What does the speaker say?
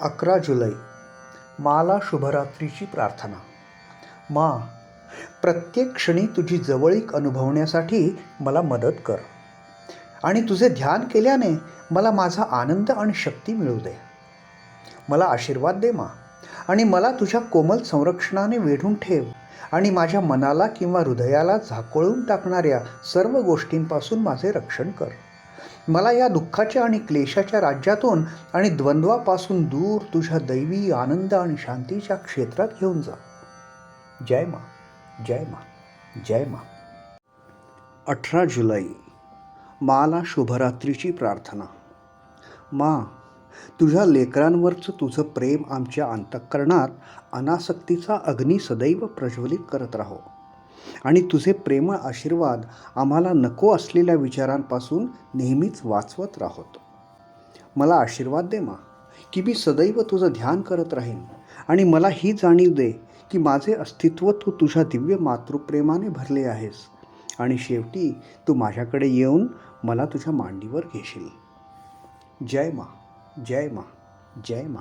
अकरा जुलै माला शुभरात्रीची प्रार्थना. मा प्रत्येक क्षणी तुझी जवळीक अनुभवण्यासाठी मला मदत कर. आणि तुझे ध्यान केल्याने मला माझा आनंद आणि शक्ती मिळू दे. मला आशीर्वाद दे मा. आणि मला तुझ्या कोमल संरक्षणाने वेढून ठेव आणि माझ्या मनाला किंवा हृदयाला झाकोळून टाकणाऱ्या सर्व गोष्टींपासून माझे रक्षण कर. मला या दुःखाच्या आणि क्लेशाच्या राज्यातून आणि द्वंद्वापासून दूर तुझ्या दैवी आनंद आणि शांतीच्या क्षेत्रात घेऊन जा. जय मा जय मा जय मा. अठरा जुलै माला शुभरात्रीची प्रार्थना. मा तुझ्या लेकरांवरचं तुझं प्रेम आमच्या अंतःकरणात अनासक्तीचा अग्नी सदैव प्रज्वलित करत राहो. आणि तुझे प्रेमळ आशीर्वाद आम्हाला नको असलेल्या विचारांपासून नेहमीच वाचवत राहतो. मला आशीर्वाद दे मा की मी सदैव तुझं ध्यान करत राहीन. आणि मला ही जाणीव दे की माझे अस्तित्व तू तुझ्या दिव्य मातृप्रेमाने भरले आहेस. आणि शेवटी तू माझ्याकडे येऊन मला तुझ्या मांडीवर घेशील. जय मा जय मा जय मा.